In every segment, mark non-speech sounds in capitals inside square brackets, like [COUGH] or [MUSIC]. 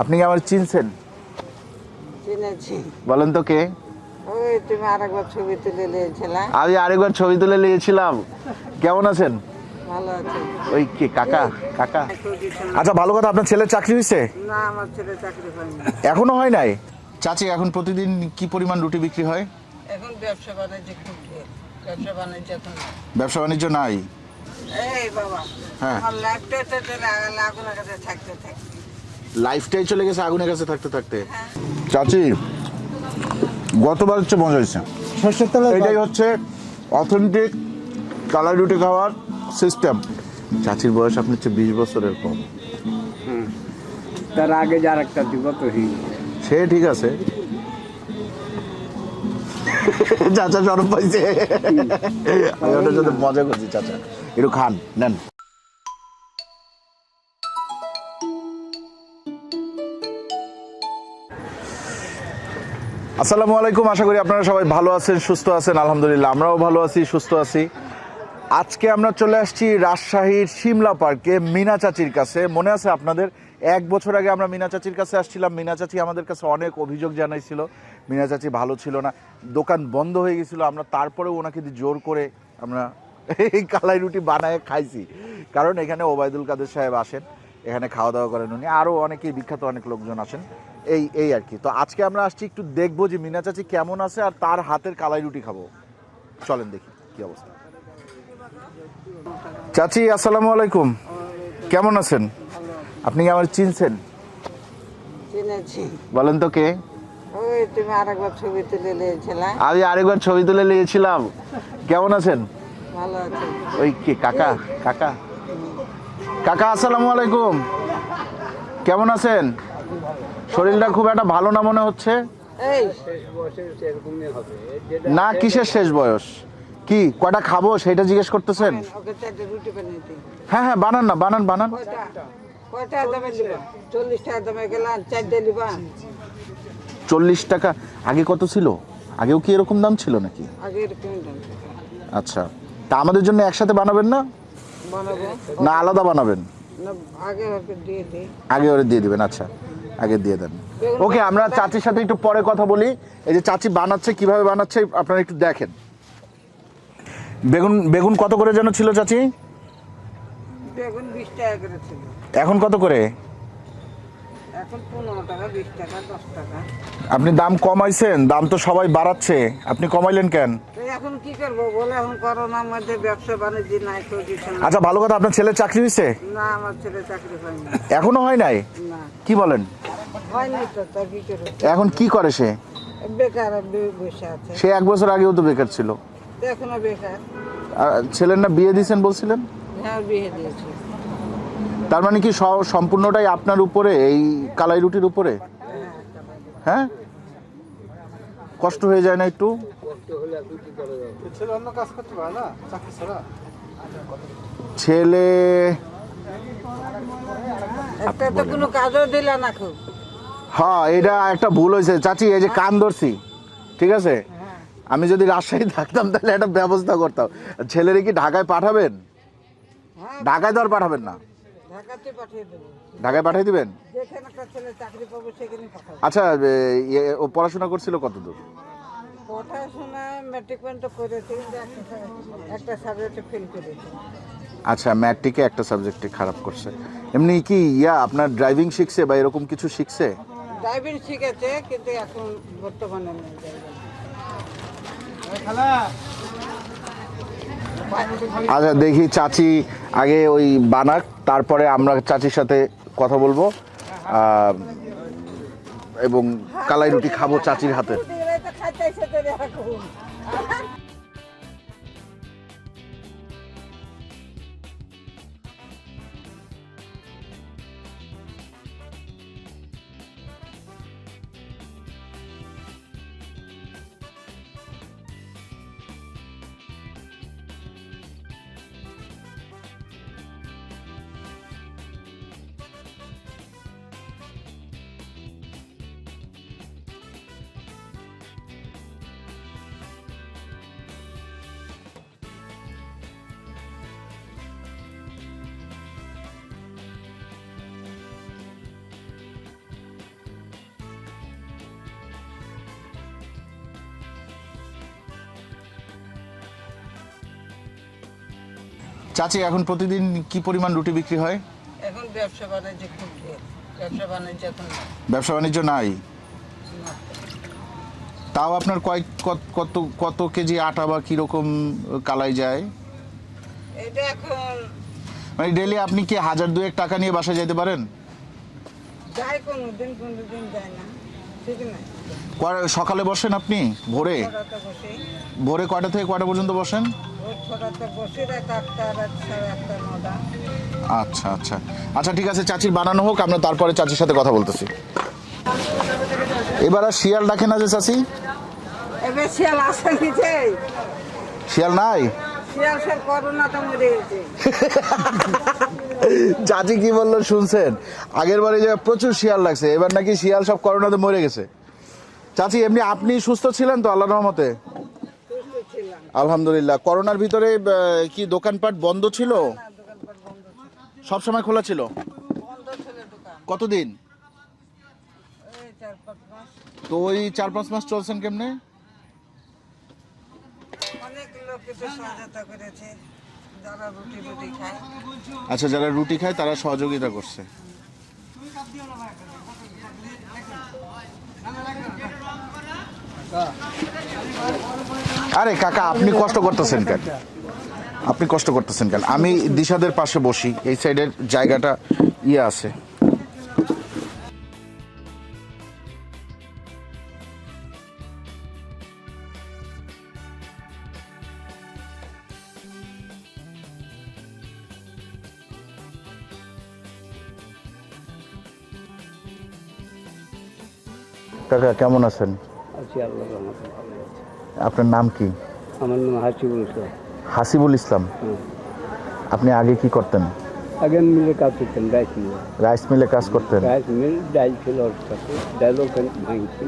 আপনি কি আমার চিনছেন? চিনেছি। বলেন তো কে? ওই তুমি আরেকবার ছবি তুলে নিয়েছিলা। আমি আরেকবার ছবি তুলে নিয়েছিলাম। কেমন আছেন? ভালো আছে। ওই কে কাকা কাকা। আচ্ছা ভালো কথা আপনার ছেলের চাকরি হয়েছে? না আমার ছেলে চাকরি পায়নি এখনও হয় নাই? চাচি এখন প্রতিদিন কি পরিমাণ রুটি বিক্রি হয়? এখন ব্যবসা বাণিজ্য। ব্যবসা বাণিজ্য। ব্যবসা বাণিজ্য নাই? এই বাবা হ্যাঁ। থাকতে। লাইফটাই চলে গেছে আগুনের কাছে থাকতে থাকতে। চাচি গতবার হচ্ছে মজা হয়েছে। এটাই হচ্ছে অথেন্টিক কালাই রুটি খাওয়ার সিস্টেম চাচির বয়স আপনি হচ্ছে বিশ বছরের কম। তার আগে যার একটা দিব তো সে ঠিক আছে। চাচা সরব পাইছে। আমি ওটার মজা করছি চাচা। একটু খান নেন। আসসালামু আলাইকুম, আশা করি আপনারা সবাই ভালো আছেন, সুস্থ আছেন, আলহামদুলিল্লাহ আমরাও ভালো আছি, সুস্থ আছি। আজকে আমরা চলে আসছি রাজশাহীর সিমলা পার্কে মিনা চাচির কাছে। মনে আছে আপনাদের? এক বছর আগে আমরা মিনা চাচির কাছে আসছিলাম। মিনা চাচি আমাদের কাছে অনেক অভিযোগ জানাইছিল। মিনা চাচি ভালো ছিল না, দোকান বন্ধ হয়ে গেছিল। আমরা তারপরেও ওনাকে জোর করে আমরা এই কালাই রুটি বানায় খাইছি। কারণ এখানে ওবায়দুল কাদের সাহেব আসেন, এখানে খাওয়া দাওয়া করেন উনি। আরও অনেকেই, বিখ্যাত অনেক লোকজন আসেন। এই এই আর কি। তো আজকে আমরা আসছি একটু দেখব যে মিনা চাচি কেমন আছে আর তার হাতের কালাই রুটি খাব। চলেন দেখি কি অবস্থা। চাচি আসসালামু আলাইকুম। কেমন আছেন? আপনি কি আমার চিনছেন? বলেন তো কে? আমি আরেকবার ছবি তুলে নিয়েছিলাম। কেমন আছেন? ওই কে কাকা কাকা। কাকা আসসালামু আলাইকুম। কেমন আছেন? শরীরটা খুব একটা ভালো না মনে হচ্ছে? না কিসের শেষ বয়স? কি কয়টা খাব সেটা জিজ্ঞেস করতেছেন? হ্যাঁ হ্যাঁ বানান না বানান বানান। চল্লিশ টাকা আগে কত ছিল? আগেও কি এরকম দাম ছিল নাকি। আচ্ছা তা আমাদের জন্য একসাথে বানাবেন না? না আলাদা বানাবেন? আগে ওরে দিয়ে দিবেন আচ্ছা। আগে দিয়ে দেন। ওকে আমরা চাচির সাথে একটু পরে কথা বলি। এই যে চাচি বানাচ্ছে কীভাবে বানাচ্ছে আপনারা একটু দেখেন। বেগুন বেগুন কত করে যেন ছিল চাচি? বেগুন টাকা করে ছিল। এখন কত করে এখন পনেরো টাকা বিশ টাকা দশ টাকা আপনি দাম কমাইছেন দাম তো সবাই বাড়াচ্ছে। আপনি কমাইলেন কেন? এখন কি করব বলে এখন করোনার মধ্যে ব্যবসা বাণিজ্য নাই তো না আচ্ছা ভালো কথা আপনার ছেলের চাকরি হয়েছে? না আমার ছেলে চাকরি হয়নি। এখনও হয় নাই? না। কি বলেন? হয়নি তো তার কি করব এখন কি করে সে? বেকার বসে আছে। সে এক বছর আগেও তো বেকার ছিল। এখনও বেকার। ছেলের না বিয়ে দিয়েছেন বলছিলেন? হ্যাঁ বিয়ে দিয়েছি। তার মানে কি সম্পূর্ণটাই আপনার উপরে এই কালাই রুটির উপরে? হ্যাঁ? কষ্ট হয়ে যায় না একটু? ছেলে অন্য কাজ করতে পারে না? চাকরি ছাড়া? ছেলে একটা তো কোনো কাজও দিলা না খুব। হ্যাঁ এটা একটা ভুল হয়েছে। চাচি এই যে কান ধরছি ঠিক আছে? আমি যদি রাজশাহী থাকতাম তাহলে একটা ব্যবস্থা করতাম। ছেলেরে কি ঢাকায় পাঠাবেন? হ্যাঁ। ঢাকায় তো আর পাঠাবেন না। ঢাকাতে পাঠিয়ে দেবো। ঢাকায় পাঠিয়ে দিবেন? যেখানে একটা ছেলে চাকরি পাবো সেখানে পাঠাবো। আচ্ছা এ, ইয়ে, ও পড়াশোনা করছিল কতদূর? পড়াশোনা ম্যাট্রিক পর্যন্ত করেছি কিন্তু একটা একটা সাবজেক্টে ফেল করেছি। আচ্ছা ম্যাট্রিকে একটা সাবজেক্টে খারাপ করছে। এমনি কি ইয়া আপনার ড্রাইভিং শিখছে বা এরকম কিছু শিখছে? ড্রাইভিং শিখেছে কিন্তু এখন বর্তমানে নেই driving। আচ্ছা দেখি চাচি আগে ওই বানাক, তারপরে আমরা চাচির সাথে কথা বলব। এবং কালাই রুটি খাব চাচির হাতে। চাচি এখন প্রতিদিন কি পরিমাণ রুটি বিক্রি হয়? এখন ব্যবসা বাণিজ্য খুব ব্যবসা বাণিজ্য এখন। ব্যবসা বাণিজ্য নাই? তাও আপনার কয় কত- কত কেজি আটা বা কীরকম কালাই যায়? এটা এখন মানে ডেলি আপনি কি হাজার দুয়েক টাকা নিয়ে বাসায় যেতে পারেন? যায় কোনো দিন কোনো দিন যায় না। ঠিক না সকালে বসেন আপনি ভোরে? ভোরে কয়টা থেকে কয়টা পর্যন্ত বসেন? আচ্ছা আচ্ছা। আচ্ছা ঠিক আছে চাচির বানানো হোক আমরা তারপরে চাচির সাথে কথা বলতেছি। এবার আর শিয়াল ডাকে না যে চাচি? শিয়াল আসে নিচে শিয়াল নাই? চাচি কি বলল শুনছেন? আগের বারে যে প্রচুর শিয়াল লাগছে এবার নাকি শিয়াল সব করোনাতে মরে গেছে। চাচি এমনি আপনি সুস্থ ছিলেন তো আল্লাহ রহমতে? আলহামদুলিল্লাহ। করোনার ভিতরে কি দোকানপাট বন্ধ ছিল? সব সময় খোলা ছিল? কতদিন? তো ওই চার পাঁচ মাস চলছেন কেমনে? আচ্ছা যারা রুটি খায় তারা সহযোগিতা করছে। আরে কাকা, আপনি কষ্ট করতেছেন কেন? আপনি কষ্ট করতেছেন কেন? আমি দিশাদের পাশে বসি, এই সাইডের জায়গাটা ইয়ে আছে। কাকা, কেমন আছেন? আছি আল্লাহ রহমতে ভালো আছি। আপনার নাম কি? আমার নাম হাসিবুল ইসলাম। হাসিবুল ইসলাম। হ্যাঁ। আপনি আগে কি করতেন? আগে মিলে কাজ করতেন রাইস মিলে। রাইস মিলে কাজ করতেন? রাইস মিল ডাইল ছিল ডাইলও ভাঙছি।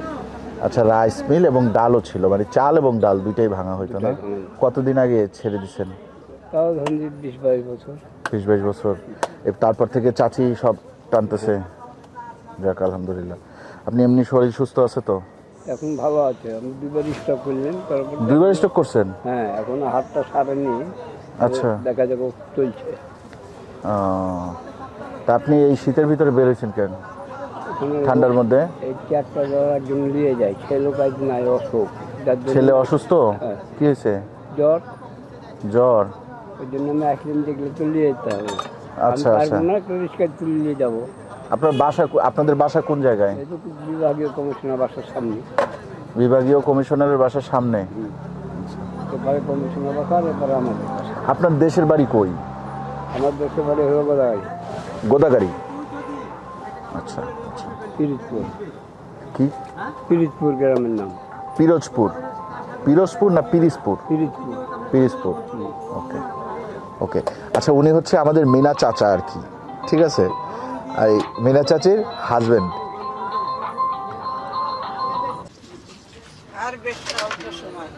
আচ্ছা রাইস মিল এবং ডালও ছিল মানে চাল এবং ডাল দুইটাই ভাঙা হইতো না? কতদিন আগে ছেড়ে দিছেন? তাও ধরুন বিশ বাইশ বছর। বিশ বাইশ বছর। তারপর থেকে চাচি সব টানতেছে। যাক আলহামদুলিল্লাহ। আপনি এমনি শরীর সুস্থ আছে তো? এখন ভালো আছে আমি দুবার স্টক করলেন তারপর দুইবার স্টক করছেন? হ্যাঁ এখন হাতটা সারেনি আচ্ছা। দেখা যাবে চলছে। তা আপনি এই শীতের ভিতরে বেরোয়েছেন কেন? ঠান্ডার মধ্যে? এই চারটা জ্বর একজন নিয়ে যায় ছেলে কাজ নাই অসুখ। ছেলে অসুস্থ? হ্যাঁ। কি হয়েছে? জ্বর। জ্বর? ওই জন্য আমি অ্যাক্সিডেন্ট দেখলে নিয়ে যেতে হবে। আচ্ছা, আচ্ছা। না রিক্সা তুলে নিয়ে যাব। আপনার বাসা আপনাদের বাসা কোন জায়গায়? বিভাগীয় কমিশনার বাসার সামনে। বিভাগীয় কমিশনারের বাসার সামনে? এবারে কমিশনার বাসা আর আমাদের আপনার দেশের বাড়ি কই? আমার দেশের বাড়ি হয়ে গেল গোদাগাড়ি? আচ্ছা আচ্ছা। পিরিজপুর। কি? পিরিজপুর গ্রামের নাম। পিরোজপুর। পিরোজপুর না পিরিজপুর? পিরিজপুর। পিরিজপুর। ওকে ওকে। আচ্ছা উনি হচ্ছে আমাদের মিনা চাচা আর কি। ঠিক আছে? এই মিনা চাচির হাজবেন্ড আর বেশ সময়।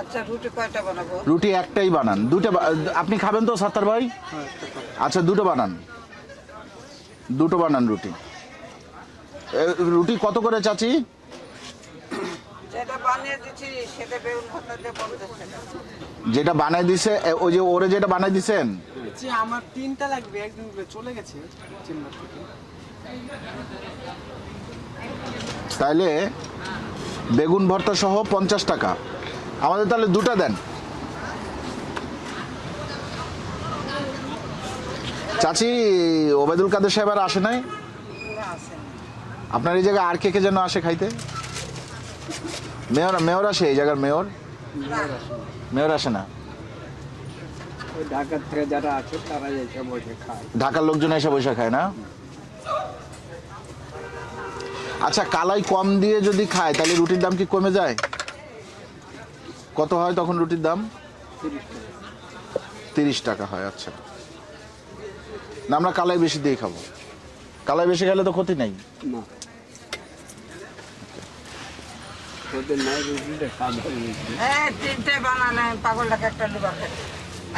আচ্ছা রুটি কয়টা বানাবো? রুটি একটাই বানান। দুটো আপনি খাবেন তো সাত্তার ভাই? আচ্ছা দুটো বানান। দুটো বানান রুটি। রুটি কত করে চাচি? যেটা বানিয়ে দিচ্ছি সেটা বেগুন ভাতা দিয়ে পঞ্চাশ টাকা যেটা বানাই দিছে ওই যে ওরে যেটা বানাই দিছেন? আমার তিনটা লাগবে একদিন চলে গেছে তাইলে বেগুন ভর্তা সহ পঞ্চাশ টাকা। আমাদের তাহলে দুটো দেন। চাচি ওবায়দুল কাদের সাহেব আর আসে নাই? আপনার এই জায়গায় আর কে কে যেন আসে খাইতে? মেয়র মেয়র আসে এই জায়গার মেয়র? মেয়র আসে না। ঢাকার থেকে যারা আছে তারা এসে বসে খায়। ঢাকার লোকজন এসে বসে খায় না? আচ্ছা কালাই কম দিয়ে যদি খায় তাহলে রুটির দাম কি কমে যায়? কত হয় তখন রুটির দাম? তিরিশ টাকা হয় আচ্ছা। না আমরা কালাই বেশি দিয়ে খাব। কালাই বেশি খেলে তো ক্ষতি নাই? না ওদের নাই রুটিটা সাদা রুটি হ্যাঁ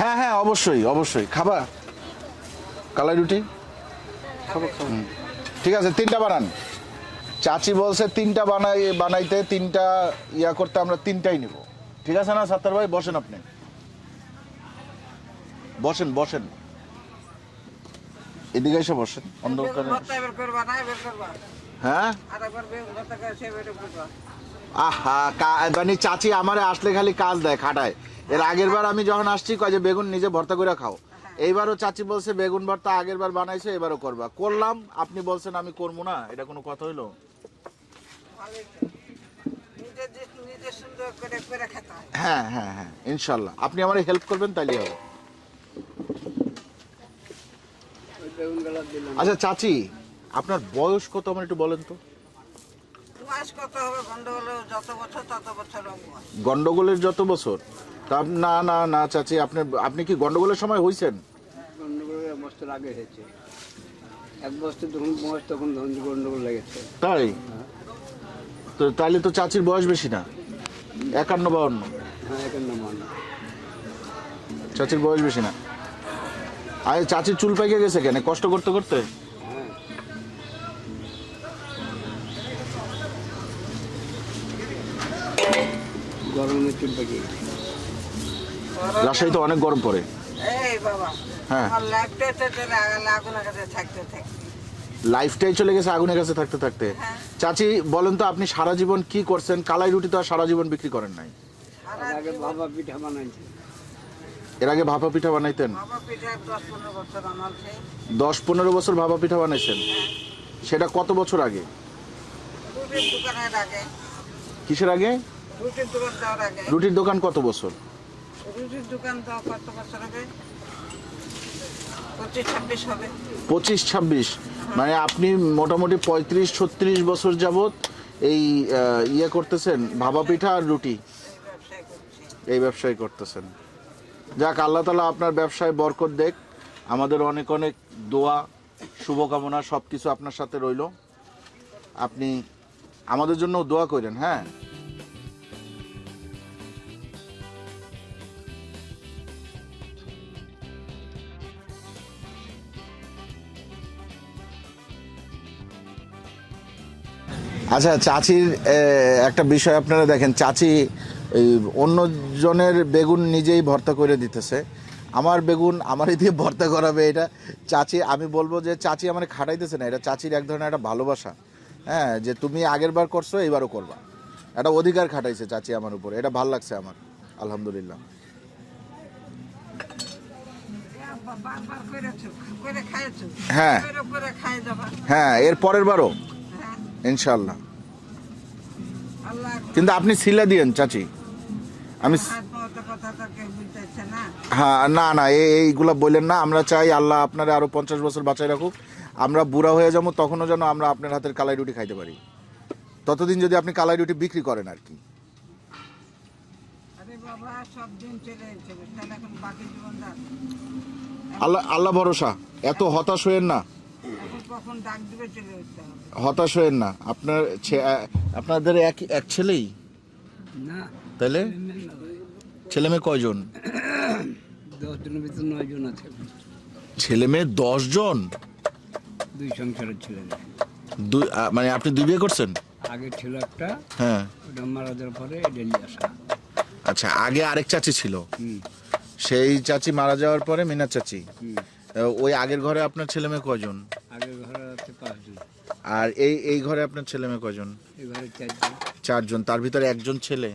হ্যাঁ হ্যাঁ অবশ্যই অবশ্যই। খাবা? কালাই রুটি? খাব খাব। ঠিক আছে তিনটা বানান। চাচি বলছে তিনটা বানাই বানাইতে তিনটা ইয়া করতে আমরা তিনটাই নিব। ঠিক আছে না সাত্তার ভাই? বসেন আপনি। বসেন বসেন। এদিকে এসে বসেন অন্ধকারে হ্যাঁ? আহা কা- মানে চাচি আমারে আসলে খালি কাজ দেয় খাটায়। এর আগের বার আমি যখন আসছি কয় যে বেগুন নিজে ভর্তা করে খাও। এইবারও চাচি বলছে বেগুন ভর্তা আগের বার বানাইছে এবারও করবা। করলাম আপনি বলছেন আমি করব না। এটা কোনো কথা হইল? ভালোই তো। নিজে যে- নিজে সুন্দর করে করে খেতে হয়। হ্যাঁ হ্যাঁ ইনশাল্লাহ। আপনি আমার হেল্প করবেন তাইলে হবে। আচ্ছা চাচি আপনার বয়স কত আমার একটু বলেন তো বয়স কত হবে গন্ডগোল যত বছর তত বছর রঙ গন্ডগোলের যত বছর তা না না না চাচি আপনি আপনি কি গন্ডগোলের সময় হয়েছেন গন্ডগোল এক বছর আগে হয়েছে। এক বছর যখন বয়স তখন গন্ডগোল লেগেছে। তাই? তো তাইলে তো চাচির বয়স বেশি না। একান্ন বাউন্ন। হ্যাঁ এখানে মানে চাচির বয়স বেশি না। আরে চাচির চুল পাইকে গেছে কেন? কষ্ট করতে করতে? হ্যাঁ চুল রাজশাহী তো অনেক গরম পড়ে। এই বাবা হ্যাঁ। আমার লাইফটা চলে আগুনের কাছে থাকতে থাকতে। লাইফটাই চলে গেছে আগুনের কাছে থাকতে থাকতে। হ্যাঁ। চাচি বলেন তো আপনি সারা জীবন কি করছেন? কালাই রুটি তো আর সারা জীবন বিক্রি করেন নাই। এর আগে ভাপা পিঠা বানাইতেন? দশ পনেরো বছর আমার সেই। দশ পনেরো বছর ভাপা পিঠা বানাইছেন? সেটা কত বছর আগে। কিসের আগে? রুটির দোকান দেওয়ার আগে। রুটির দোকান কত বছর? রুটির দোকান তো কত বছর আগে? পঁচিশ ছাব্বিশ হবে। পঁচিশ ছাব্বিশ? মানে আপনি মোটামুটি পঁয়ত্রিশ ছত্রিশ বছর যাবত এই ইয়ে করতেছেন ভাপা পিঠা আর রুটি? এই ব্যবসায় এই ব্যবসায় করতেছেন। যাক আল্লাহ তালা আপনার ব্যবসায় বরকত দেখ। আমাদের অনেক অনেক দোয়া শুভকামনা সব কিছু আপনার সাথে রইল। আপনি আমাদের জন্য দোয়া করেন হ্যাঁ? আচ্ছা চাচির একটা বিষয় আপনারা দেখেন চাচি এই অন্যজনের বেগুন নিজেই ভর্তা করে দিতেছে। আমার বেগুন আমারই দিয়ে ভর্তা করাবে এটা। চাচি আমি বলব যে চাচি আমার খাটাইতেছে না এটা চাচির এক ধরনের একটা ভালোবাসা। হ্যাঁ যে তুমি আগের বার করছ এইবারও করবা। একটা অধিকার খাটাইছে চাচি আমার উপরে এটা ভালো লাগছে আমার আলহামদুলিল্লাহ। হ্যাঁ। হ্যাঁ এর পরের বারও। ইনশাল্লাহ কিন্তু আপনি সিলা দিয়েন, চাচি। আমি হ্যাঁ না না এই এইগুলা বললেন না। আমরা চাই আল্লাহ আপনারা আরও পঞ্চাশ বছর বাঁচাই রাখুক। আমরা বুড়া হয়ে যাব, তখনও যেন আমরা আপনার হাতের কালাই রুটি খাইতে পারি। ততদিন যদি আপনি কালাই রুটি বিক্রি করেন আর কি। আল্লাহ আল্লাহ ভরসা। এত হতাশ হয়েন না। হতাশ হয়েন না। আপনার আপনাদের এক এক ছেলেই? না। তাহলে ছেলে মেয়ে কয়জন? ভিতরে আছে। ছেলে মেয়ে দশ জন দুই সংসারের ছেলে দুই মানে আপনি দুই বিয়ে করছেন? আগে ছিল একটা হ্যাঁ। ওটা মারা যাওয়ার পরে ডেলি আসা। আচ্ছা আগে আরেক চাচি ছিল? সেই চাচি মারা যাওয়ার পরে মিনা চাচি? ওই আগের ঘরে আপনার ছেলে মেয়ে কয়জন আগের ঘরে আছে পাঁচজন আর এই এই ঘরে আপনার ছেলে মেয়ে কয়জন? এই চারজন। চারজন তার ভিতরে একজন ছেলে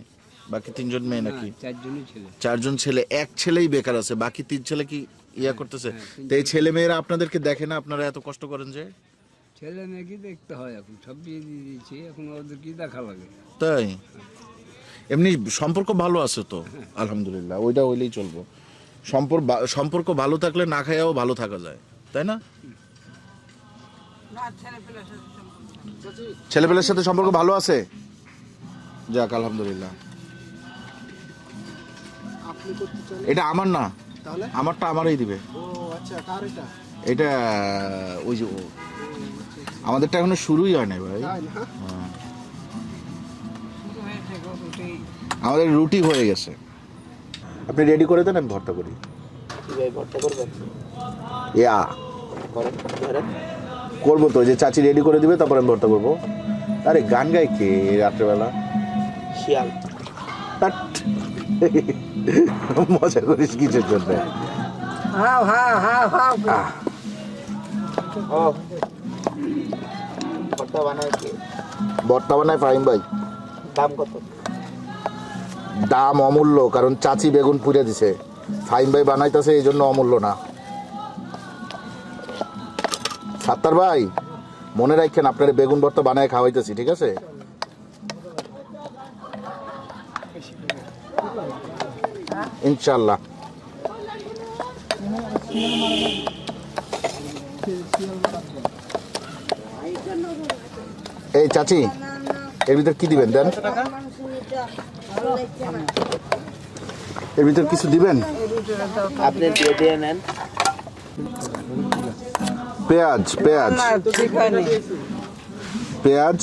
বাকি তিনজন মেয়ে নাকি? চারজনই ছেলে। চারজন ছেলে এক ছেলেই বেকার আছে বাকি তিন ছেলে কি ইয়া করতেছে? হ্যাঁ, তো এই ছেলে। মেয়েরা আপনাদেরকে দেখে না আপনারা এত কষ্ট করেন যে? ছেলে মেয়ে দেখতে হয় এখন সব বিয়ে দিয়ে দিয়েছি এখন ওদের কি দেখা লাগে? তাই? এমনি সম্পর্ক ভালো আছে তো আলহামদুলিল্লাহ ওইটা হইলেই চলবো। সম্পর্ক সম্পর্ক ভালো থাকলে না খাইয়াও ভালো থাকা যায় তাই না? ছেলেপেলের সাথে সম্পর্ক ভালো আছে? যাক আলহামদুলিল্লাহ। আপনি করতে চান এটা আমার না। তাহলে? আমারটা আমারই দিবে। ও আচ্ছা কার এটা? এটা ওই যে আমাদেরটা এখনও শুরুই হয় নাই ভাই। না? হ্যাঁ। শুরু হয়েছে গো উঠেই আমাদের রুটি হয়ে গেছে। আপনি রেডি করে দেন আমি ভর্তা করি। ভর্তা করবেন? ইয়া। করব তো যে চাচি রেডি করে দিবে তারপর আমি ভর্তা করব। আরে গান গাই কে রাত্রেবেলা? শিয়াল। মজা করিস কিছুর জন্য? হাও হাও হাও হাও। ও। ভর্তা বানায় ফাহিম ভাই। দাম কত? দাম অমূল্য কারণ চাচি বেগুন পুড়ে দিছে। ফাইম ভাই বানাইতেছে এই জন্য অমূল্য না। সাত্তার ভাই, মনে রাখেন আপনার বেগুন ভর্তা বানায় খাওয়াইতেছি, ঠিক আছে? ইনশাল্লাহ এই চাচি, এর ভিতর কি দিবেন, দেন? এর ভিতর কিছু দিবেন? আপনি পেঁয়াজ পেঁয়াজ। পেঁয়াজ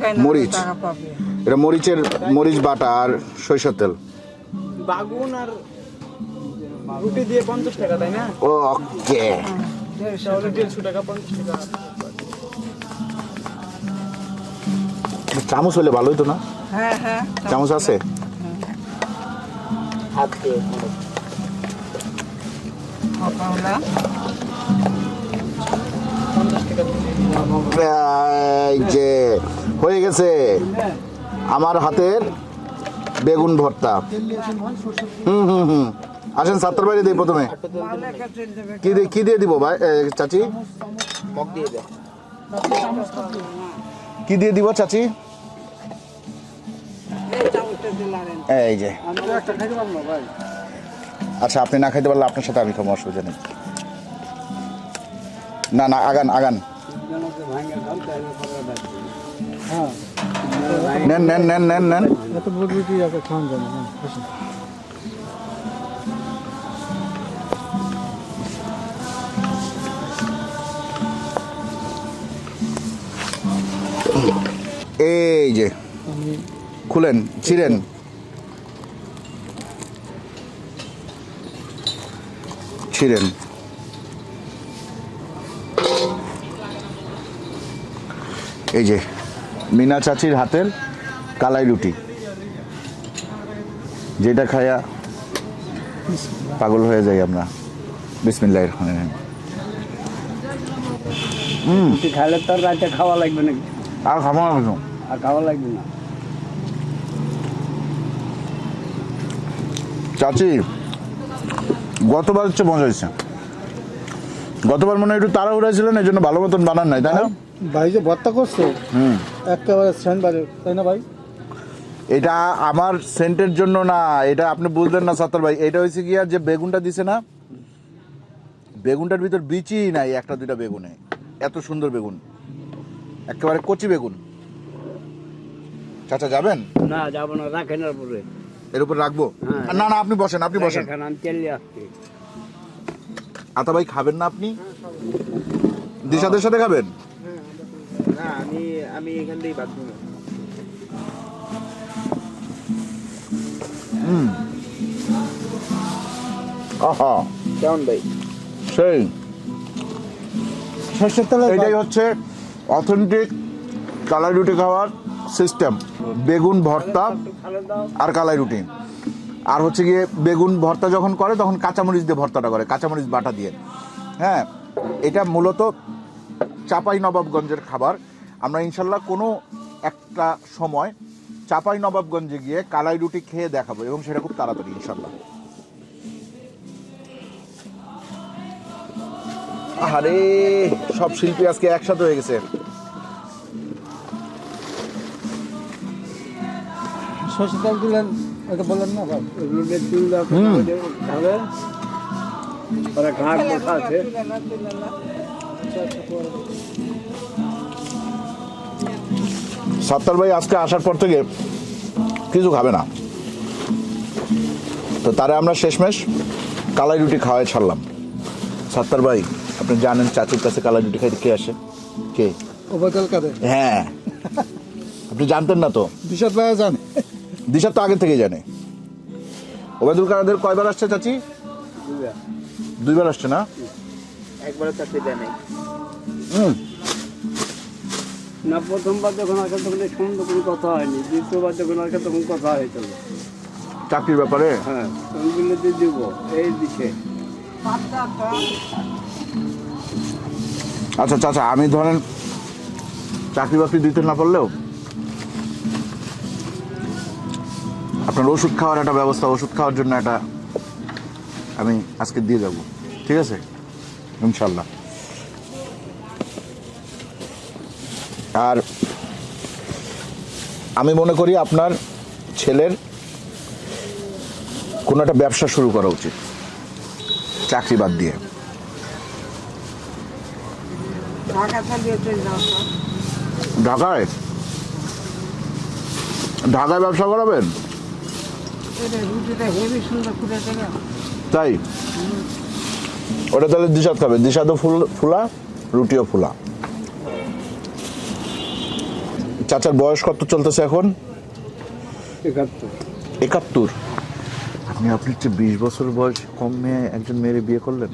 হয় মরিচ। এটা মরিচের মরিচ বাটা আর সরিষার তেল। বাগুন আর রুটি দিয়ে পঞ্চাশ টাকা তাই না? ওকে। দেড়শো টাকা পঞ্চাশ টাকা। চামচ হলে ভালো হতো না? হ্যাঁ হ্যাঁ চামচ আছে? হাত দিয়ে যে হয়ে গেছে আমার হাতের বেগুন ভর্তা। হুম হুম হুম। আসেন সাত্তর বাইরে দিই প্রথমে। কি দিয়ে কি দিয়ে দিব ভাই চাচি? কি দিয়ে দিব চাচি? এই যে। আচ্ছা আপনি না খাইতে পারলে আপনার সাথে আমি খাব অসুবিধা নেই। না না আগান আগান। নেন নেন নেন নেন নেন। এত বড় আছে খাওয়ান যায় না এই যে খুলেন ছিলেন ছিলেন এই যে মিনা চাচির হাতের কালাই রুটি। যেটা খায়া পাগল হয়ে যাই আমরা। বিসমিল্লাহ রহমান রুটি খাইলে তো রাতে খাওয়া লাগবে নাকি? আর খাব না। আর খাওয়া লাগবে না। চাচি গতবার হচ্ছে মজা হয়েছে। গতবার মনে হয় একটু তাড়াহুড়া ছিলেন এই জন্য ভালো মতন বানান নাই তাই না? ভাই যে ভর্তা করছে হুম। একেবারে সেনবারে তাই না ভাই? এটা আমার সেন্টের জন্য না এটা আপনি বুঝলেন না সত্তর ভাই। এটা হয়েছে গিয়া যে বেগুনটা দিছে না বেগুনটার ভিতর বিচি নাই একটা দুইটা বেগুনে। এত সুন্দর বেগুন। একেবারে কচি বেগুন। চাচা যাবেন? না যাব না রাখেন আর পরে। এর উপর রাখব? হ্যাঁ। না না আপনি বসেন আপনি বসেন। আমি আসছি। আতা ভাই খাবেন না আপনি? দিশাদের সাথে খাবেন? না আমি আমি এখান থেকেই বাদ হুম। আহা। কেমন ভাই? সেই। সর্ষের তেলে এটাই হচ্ছে অথেন্টিক কালাই রুটি খাওয়ার সিস্টেম বেগুন ভর্তা আর কালাই রুটি। আর হচ্ছে গিয়ে বেগুন ভর্তা যখন করে তখন কাঁচামরিচ দিয়ে ভর্তাটা করে কাঁচামরিচ বাটা দিয়ে। হ্যাঁ এটা মূলত চাপাই নবাবগঞ্জের খাবার। আমরা ইনশাল্লাহ কোনো একটা সময় চাপাই নবাবগঞ্জে গিয়ে কালাই রুটি খেয়ে দেখাবো এবং সেটা খুব তাড়াতাড়ি ইনশাল্লাহ। আরে সব শিল্পী আজকে একসাথে হয়ে গেছে। তেল দিলেন এটা বললেন না ভাই? ওরা ঘাট আছে। সত্তর ভাই আজকে আসার পর থেকে কিছু খাবে না। তো তারা আমরা শেষমেশ কালাই রুটি খাওয়াই ছাড়লাম। সত্তর ভাই আপনি জানেন চাচুর কাছে কালাই রুটি খাইতে কে আসে? কে? ওবায়দুল কাদের? হ্যাঁ। আপনি জানতেন না তো? বিশাদ ভাই জানে। দিশার তো আগে থেকেই জানে। ওবায়দুল কাদের কয়বার আসছে চাচি? দুইবার আসছে না? একবারও চাকরি দেয় নাই। না প্রথমবার যখন আসে তখন এই সম্বন্ধে কথা হয়নি দ্বিতীয়বার যখন আসে তখন কথা হয়েছিল চাকরির ব্যাপারে? হ্যাঁ তখন বললে দিয়ে দিব এই দিছে। পাঁচটা আটটা আচ্ছা চাচা আমি ধরেন চাকরি বাকরি দিতে না পারলেও আপনার ওষুধ খাওয়ার একটা ব্যবস্থা ওষুধ খাওয়ার জন্য একটা আমি আজকে দিয়ে যাব। ঠিক আছে? ইনশাল্লাহ। আর আমি মনে করি আপনার ছেলের কোনো একটা ব্যবসা শুরু করা উচিত চাকরি বাদ দিয়ে। ঢাকায়? ঢাকায় ব্যবসা করাবেন? তাই? ওটা তাহলে দিশাদ খাবে। দিশা তো ফুল ফুলা রুটিও ফুলা। চাচার বয়স কত চলতেছে এখন? একাত্তর। একাত্তর। আপনি আপনার চেয়ে বিশ বছর বয়স কম মেয়ে একজন মেয়ের বিয়ে করলেন?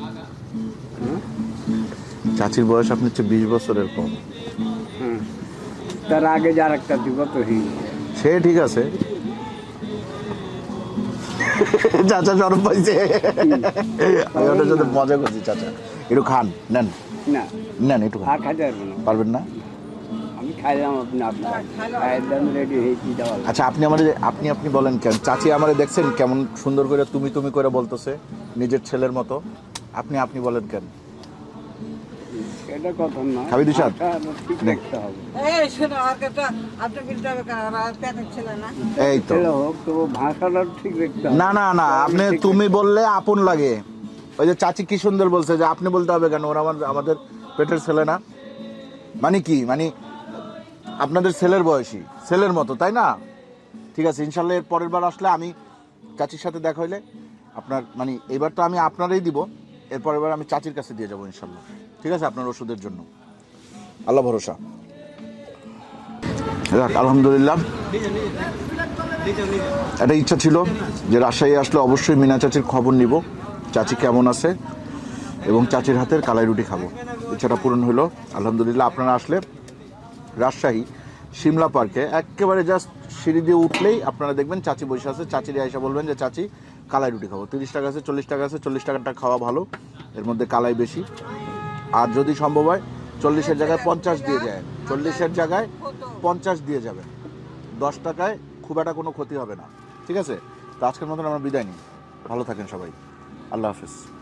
চাচির বয়স আপনি হচ্ছে বিশ বছরের কম। হ্যাঁ তার আগে যার একটা দিব তো হি সে ঠিক আছে। [LAUGHS] চাচা সরব পাইছে আমি ওটার সাথে মজা করছি চাচা। একটু খান নেন। না। নেন একটু খান। আর খাইতে পারব না। পারবেন না? আমি খাইলাম আপনি আপনার একদম রেডি হয়েছি দেওয়া আচ্ছা আপনি আমার আপনি আপনি বলেন কেন? চাচি আমারে দেখছেন কেমন সুন্দর করে তুমি তুমি করে বলতেছে নিজের ছেলের মতো। আপনি আপনি বলেন কেন? এটা কথা না। খাবি দিশাদ? ঠিক নে। রাখতে হবে? এই শোনো আর কথা আপনি বলতে হবে কেন ওরা পেটের না। এই তো। হোক তো ভাষাটা ঠিক রাখতে না না না আপনি তুমি বললে আপন লাগে। ওই যে চাচি কি সুন্দর বলছে যে আপনি বলতে হবে কেন? ওরা আমার আমাদের পেটের ছেলে না। মানে কি? মানে আপনাদের ছেলের বয়সী ছেলের মতো তাই না? ঠিক আছে ইনশাল্লাহ এর পরের বার আসলে আমি চাচির সাথে দেখা হইলে আপনার মানে এবার তো আমি আপনারই দিব। এর পরের বার আমি চাচির কাছে দিয়ে যাব ইনশাল্লাহ। ঠিক আছে আপনার ওষুধের জন্য। আল্লাহ ভরসা। যাক, আলহামদুলিল্লাহ। একটা ইচ্ছা ছিল যে রাজশাহী আসলে অবশ্যই মিনা চাচির খবর নিব। চাচি কেমন আছে? এবং চাচির হাতের কালাই রুটি খাব। ইচ্ছাটা পূরণ হলো। আলহামদুলিল্লাহ আপনারা আসলে রাজশাহী সিমলা পার্কে একেবারে জাস্ট সিঁড়ি দিয়ে উঠলেই আপনারা দেখবেন চাচি বসে আছে। চাচির এসে বলবেন যে চাচি কালাই রুটি খাব। তিরিশ টাকা আছে চল্লিশ টাকা আছে চল্লিশ টাকাটা খাওয়া ভালো। এর মধ্যে কালাই বেশি। আর যদি সম্ভব হয় চল্লিশের জায়গায় পঞ্চাশ দিয়ে যায়। চল্লিশের জায়গায় পঞ্চাশ দিয়ে যাবে। দশ টাকায় খুব একটা কোনো ক্ষতি হবে না। ঠিক আছে? তো আজকের মতন আমরা বিদায় নিই। ভালো থাকেন সবাই। আল্লাহ হাফেজ।